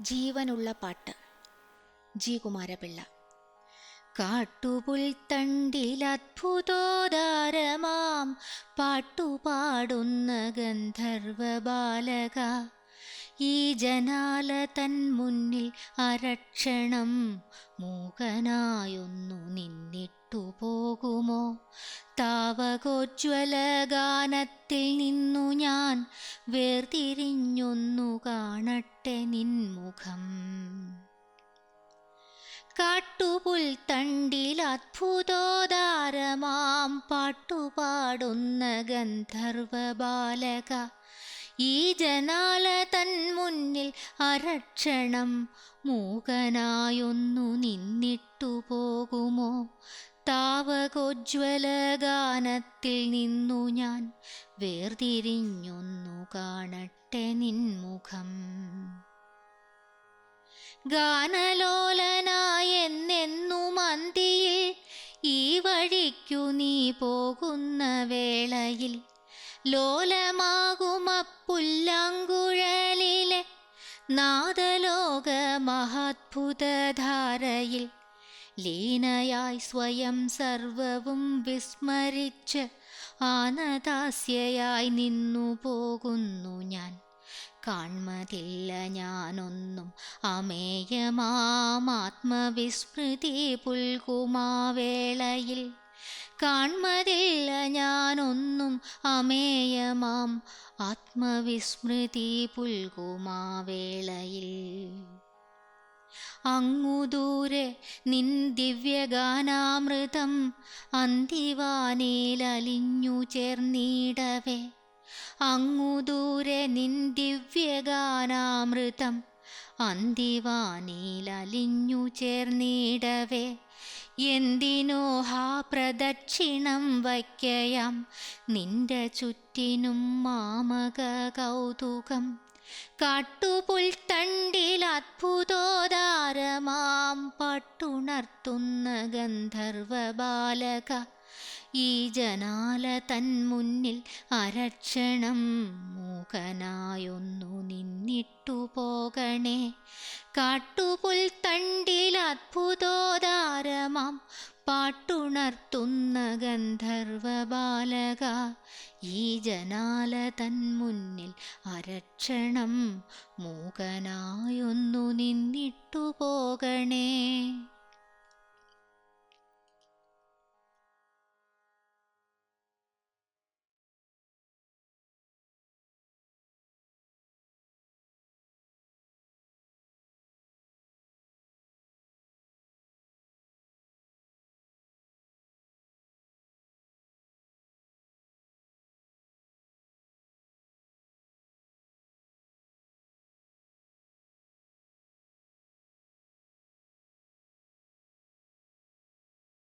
ജീവനുള്ള പാട്ട്. ജി കുമാരപിള്ള. കാട്ടുപുൽത്തണ്ടിലത്ഭുതോദാരമാം പാട്ടുപാടുന്ന ഗന്ധർവ ബാലക ഈ ജനാല തൻ മുന്നിൽ അരക്ഷണം. മൂകനായൊന്നു പോകുമോ താവകോജ്വല ഗാനത്തിൽ നിന്നു ഞാൻ വേർതിരിഞ്ഞൊന്നു കാണട്ടെ നിൻമുഖം കാട്ടുപുൽ തണ്ടിൽ അത്ഭുതോദാരമാം പാട്ടുപാടുന്ന ഗന്ധർവ ബാലക ഈ ജനാല തൻ മുന്നിൽ അരക്ഷണം മൂകനായൊന്നു നിന്നിട്ടു പോകുമോ? താവകോജ്വല ഗാനത്തിൽ നിന്നു ഞാൻ വേർതിരിഞ്ഞൊന്നു കാണട്ടെ നിൻമുഖം. ഗാനലോലനായെന്നെന്നു മന്തിയിൽ ഈ വഴിക്കു നീ പോകുന്ന വേളയിൽ ലോലമാകുമപ്പുല്ലാങ്കുഴലിലെ നാദലോക മഹാത്ഭുതധാരയിൽ ലീനയായി സ്വയം സർവവും വിസ്മരിച്ച് ആനദാസ്യയായി നിന്നു പോകുന്നു ഞാൻ. കാൺമതില്ല ഞാനൊന്നും അമേയമാത്മവിസ്മൃതി പുൽകുമാവേളയിൽ കാൺമതില്ല ഞാനൊന്നും അമേയമാം. ആത്മവിസ്മൃതി പുൽകുമാവേളയിൽ അങ്ങുദൂരെ നിൻ ദിവ്യഗാനാമൃതം അന്തിവാനേലലിഞ്ഞു ചേർന്നിടവേ. അങ്ങുദൂരെ നിൻ ദിവ്യഗാനാമൃതം അന്തിവാനിലലിഞ്ഞു ചേർന്നിടവേ. എന്തിനോ ഹാ പ്രദക്ഷിണം വയ്ക്കയാം? നിന്റെ ചുറ്റിനും മാമക കൗതുകം. കാട്ടുപുൽ തണ്ടിൽ അത്ഭുതോദാരമാം. പട്ടുണർത്തുന്ന ഗന്ധർവ ബാലക. ഈ ജനാല തൻ മുന്നിൽ അരക്ഷണം മൂകനായൊന്നു നിന്നിട്ടു പോകണേ. കാട്ടുപുൽ തണ്ടിൽ അത്ഭുതോദാരമാം പാട്ടുണർത്തുന്ന ഗന്ധർവ ബാലക ഈ ജനാല തൻ മുന്നിൽ അരക്ഷണം മൂകനായൊന്നു നിന്നിട്ടു പോകണേ.